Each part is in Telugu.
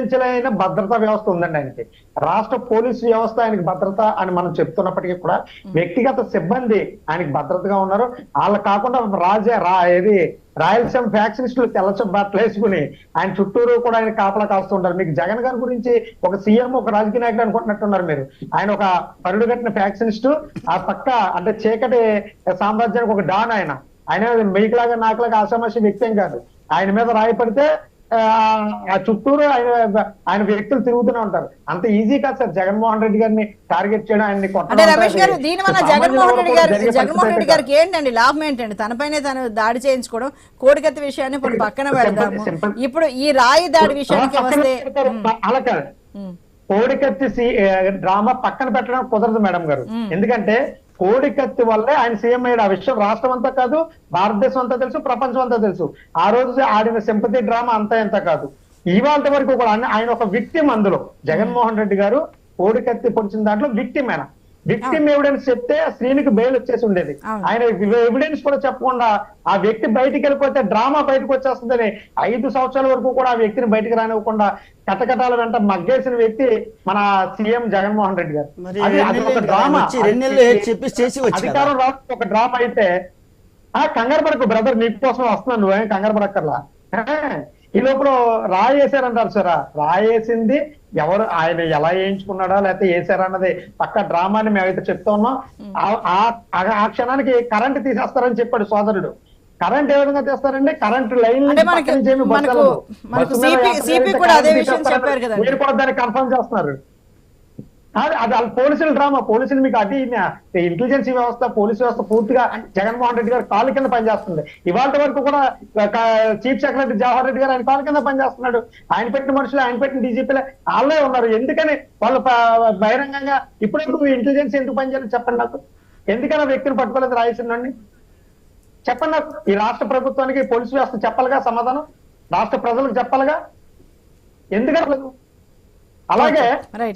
నుంచైన భద్రతా వ్యవస్థ ఉందండి ఆయనకి. రాష్ట్ర పోలీసు వ్యవస్థ ఆయనకి భద్రత అని మనం చెప్తున్నప్పటికీ కూడా వ్యక్తిగత సిబ్బంది ఆయనకి భద్రతగా ఉన్నారు. వాళ్ళు కాకుండా రాజా రా ఏది రాయలసీమ ఫ్యాక్షనిస్టులు తెల్ల బట్టలు వేసుకుని ఆయన చుట్టూరు కూడా ఆయన కాపలా కాస్తుంటారు మీకు జగన్ గారి గురించి ఒక సీఎం ఒక రాజకీయ నాయకుడు అనుకుంటున్నట్టున్నారు మీరు. ఆయన ఒక పరుడు కట్టిన ఫ్యాక్షనిస్ట్ ఆ పక్క అంటే చీకటి సామ్రాజ్యానికి ఒక డాన్ ఆయన. ఆయన మీకులాగా నాకులాగా ఆశామాషి వ్యక్తి ఏం కాదు. ఆయన మీద రాయపడితే ఆ, చుట్టూరు ఆయన ఆయన వ్యక్తులు తిరుగుతూనే ఉంటారు. అంత ఈజీ కాదు సార్. జగన్మోహన్ రెడ్డి గారిని టార్గెట్ చేయడం ఆయన్ని కొట్టడం అంటే రమేష్ గారు అంతా దీని వల్ల సామాన్య జగన్మోహన్ రెడ్డి గారు జరిగే జగన్మోహన్ రెడ్డి పరిస్థితి గారికి ఏంటండి లాభం ఏంటండి? తనపైనే తను దాడి చేయించుకోవడం కోడికత్తి విషయాన్ని ఇప్పుడు పక్కన పెడదాము. ఇప్పుడు ఈ రాయి దాడి విషయానికి వస్తే. అలా కాదు. కోడికత్తి డ్రామా పక్కన పెట్టడం కుదరదు మేడం గారు. ఎందుకంటే కోడికత్తి వల్లే ఆయన సీఎం అయ్యాడు. ఆ విషయం రాష్ట్రం అంతా కాదు భారతదేశం అంతా తెలుసు ప్రపంచం అంతా తెలుసు. ఆ రోజు ఆడిన సింపతి డ్రామా అంతా ఎంత కాదు. ఇవాళ వరకు కూడా ఆయన- ఒక విక్టిమ్ అందులో. జగన్మోహన్ రెడ్డి గారు కోడికత్తి పొడిచిన దాంట్లో విక్టిమ్ ఆయన విక్టిమ్ ఎవిడెన్స్ చెప్తే శ్రీనికి బెయిల్ వచ్చేసి ఉండేది. ఆయన ఎవిడెన్స్ కూడా చెప్పకుండా ఆ వ్యక్తి బయటికి వెళ్ళిపోతే డ్రామా బయటకు వచ్చేస్తుందని ఐదు సంవత్సరాల వరకు కూడా ఆ వ్యక్తిని బయటికి రానివ్వకుండా కటకటాల వెంట మగ్గేసిన వ్యక్తి మన సీఎం జగన్మోహన్ రెడ్డి గారు అది- ఒక డ్రామా. అధికారం రావడం ఒక డ్రామా అయితే ఆ కంగారు పడకు బ్రదర్ నీ కోసం వస్తున్నాను నువ్వేం కంగారు పడక్కర్లా ఈ లోపల సార్. రాయేసింది ఎవరు ఆయన ఎలా వేయించుకున్నాడా లేకపోతే వేసారా అన్నది పక్క డ్రామాని మేమైతే చెప్తా ఉన్నాం. ఆ- క్షణానికి కరెంట్ తీసేస్తారని చెప్పాడు సోదరుడు. కరెంట్ ఏ విధంగా తీస్తారండి? Current line. మీరు కూడా దాన్ని కన్ఫర్మ్ చేస్తున్నారు. అది అది వాళ్ళ పోలీసుల డ్రామా. పోలీసులు మీకు అది ఇంటెలిజెన్స్ వ్యవస్థ పోలీసు వ్యవస్థ పూర్తిగా జగన్మోహన్ రెడ్డి గారు కాలు కింద పనిచేస్తుంది. ఇవాళ వరకు కూడా చీఫ్ సెక్రటరీ జవహర్ రెడ్డి గారు ఆయన కాలు కింద పనిచేస్తున్నాడు. ఆయన పెట్టిన మనుషులు ఆయన పెట్టిన డీజీపీలే వాళ్ళే ఉన్నారు. ఎందుకని? వాళ్ళు బహిరంగంగా ఇప్పుడు ఇంటెలిజెన్స్ ఎందుకు పనిచేయాలి చెప్పండి నాకు. ఎందుకని వ్యక్తిని పట్టుకోలేదు రాయసిందండి చెప్పండి నాకు. ఈ రాష్ట్ర ప్రభుత్వానికి పోలీసు వ్యవస్థ చెప్పాలిగా? సమాధానం? రాష్ట్ర ప్రజలకు చెప్పాలిగా? ఎందుకనలేదు అలాగే.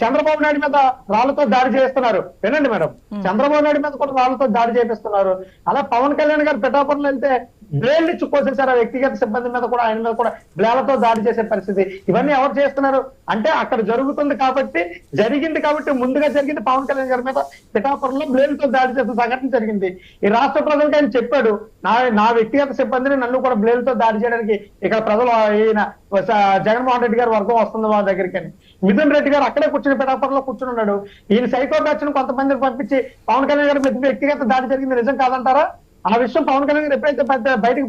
చంద్రబాబు నాయుడు మీద రాళ్ళతో దాడి చేస్తున్నారు వినండి మేడం. చంద్రబాబు నాయుడు మీద కూడా రాళ్ళతో దాడి చేపిస్తున్నారు అలా పవన్ కళ్యాణ్ గారు పిఠాపురం వెళ్తే బ్లేడ్లు చుక్కోసేసారు ఆ వ్యక్తిగత సిబ్బంది మీద కూడా ఆయన మీద కూడా బ్లేలతో దాడి చేసే పరిస్థితి. ఇవన్నీ ఎవరు చేస్తున్నారు? అంటే అక్కడ జరుగుతుంది కాబట్టి జరిగింది కాబట్టి ముందుగా జరిగింది పవన్ కళ్యాణ్ గారి మీద పిఠాపురంలో బ్లేడ్లతో దాడి చేసిన సంఘటన జరిగింది. ఈ రాష్ట్ర ప్రజలకు ఆయన చెప్పాడు నా నా వ్యక్తిగత సిబ్బందిని నన్ను కూడా బ్లేడ్లతో దాడి చేయడానికి ఇక్కడ ప్రజలు ఈయన జగన్మోహన్ రెడ్డి గారి వర్గం వస్తుంది మా దగ్గరికి అని. మిథున్ రెడ్డి గారు అక్కడే కూర్చుని పిఠాపురంలో కూర్చుని ఉన్నాడు. ఈయన సైకో బ్యాచ్ను కొంతమందిని పంపించి పవన్ కళ్యాణ్ గారి మీద వ్యక్తిగత దాడి జరిగింది నిజం కాదంటారా? ఆ విషయం పవన్ కళ్యాణ్ గారు ఎప్పుడైతే పెద్ద బయటకు